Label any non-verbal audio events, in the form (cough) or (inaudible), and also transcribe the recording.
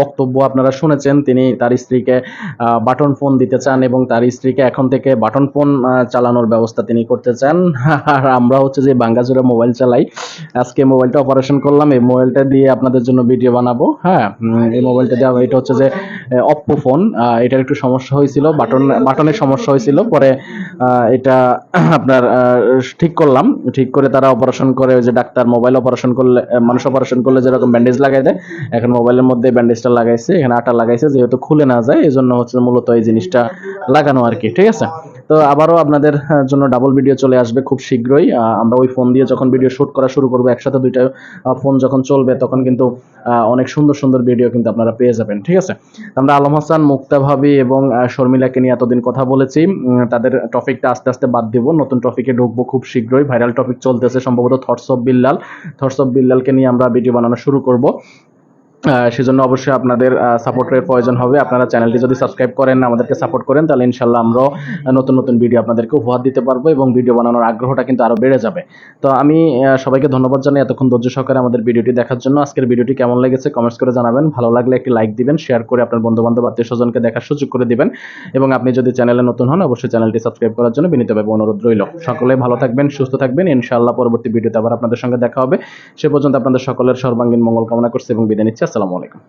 বক্তব্য আপনারা শুনেছেন, তিনি তার স্ত্রীকে বাটন ফোন দিতে চান এবং তার স্ত্রীকে এখন থেকে বাটন ফোন চালানোর ব্যবস্থা তিনি করতে চান। আর আমরা হচ্ছে যে বাঙ্গাজুরে মোবাইল চালাই। আজকে মোবাইলটা অপারেশন করলাম, এই মোবাইলটা দিয়ে আপনাদের জন্য ভিডিও বানাবো। হ্যাঁ এই মোবাইলটা দিয়ে এটা হচ্ছে যে অপ্পো ফোন এটার একটু সমস্যা হয়েছিল বাটন বাটনের সমস্যা হয়েছিল, পরে এটা (clears throat) আপনার ঠিক করলাম, ঠিক করে তারা অপারেশন করে যে ডাক্তার মোবাইল অপারেশন করলে মানুষ অপারেশন করলে যেরকম ব্যান্ডেজ লাগাই দেয়, এখন মোবাইলের মধ্যে ব্যান্ডেজটা লাগাইছে, এখানে আটা লাগাইছে, যেহেতু খুলে না যায় এই জন্য হচ্ছে মূলত এই জিনিসটা লাগানো আর কি, ঠিক আছে? তো আবারও আপনাদের জন্য ডাবল ভিডিও চলে আসবে খুব শীঘ্রই। আমরা ওই ফোন দিয়ে যখন ভিডিও শুট করা শুরু করব, একসাথে দুইটা ফোন যখন চলবে, তখন কিন্তু অনেক সুন্দর সুন্দর ভিডিও কিন্তু আপনারা পেয়ে যাবেন, ঠিক আছে? আমরা আলম হাসান, মুক্তা ভাবি এবং শর্মিলাকে নিয়ে এতদিন কথা বলেছি। তাদের টপিকটা আস্তে আস্তে বাদ দিব। নতুন টপিকে ঢুকবো খুব শীঘ্রই। ভাইরাল টপিক চলতেছে সম্ভবত thoughts of Billal thoughts of বিল্লালকে নিয়ে আমরা ভিডিও বানানো শুরু করব। সেজন্য অবশ্যই আপনাদের সাপোর্টের প্রয়োজন হবে। আপনারা চ্যানেলটি যদি সাবস্ক্রাইব করেন, আমাদেরকে সাপোর্ট করেন, তাহলে ইনশাল্লাহ আমরাও নতুন নতুন ভিডিও আপনাদেরকে উপহার দিতে পারব এবং ভিডিও বানানোর আগ্রহটা কিন্তু আরও বেড়ে যাবে। তো আমি সবাইকে ধন্যবাদ জানাই এতক্ষণ ধৈর্য সহকারে আমাদের ভিডিওটি দেখার জন্য। আজকের ভিডিওটি কেমন লেগেছে কমেন্টস করে জানাবেন। ভালো লাগলে একটি লাইক দিবেন শেয়ার করে আপনার বন্ধু বান্ধব আত্মীয় স্বজনকে দেখার সুযোগ করে দিবেন। এবং আপনি যদি চ্যানেলে নতুন হন, অবশ্যই চ্যানেলটি সাবস্ক্রাইব করার জন্য বিনীতভাবে অনুরোধ রইল। সকলে ভালো থাকবেন, সুস্থ থাকবেন। ইনশাআল্লাহ পরবর্তী ভিডিওতে আবার আপনাদের সঙ্গে দেখা হবে। সে পর্যন্ত আপনাদের সকলের সর্বাঙ্গীন মঙ্গল কামনা করছি এবং বিদায় নিচ্ছি। আসসালামু আলাইকুম।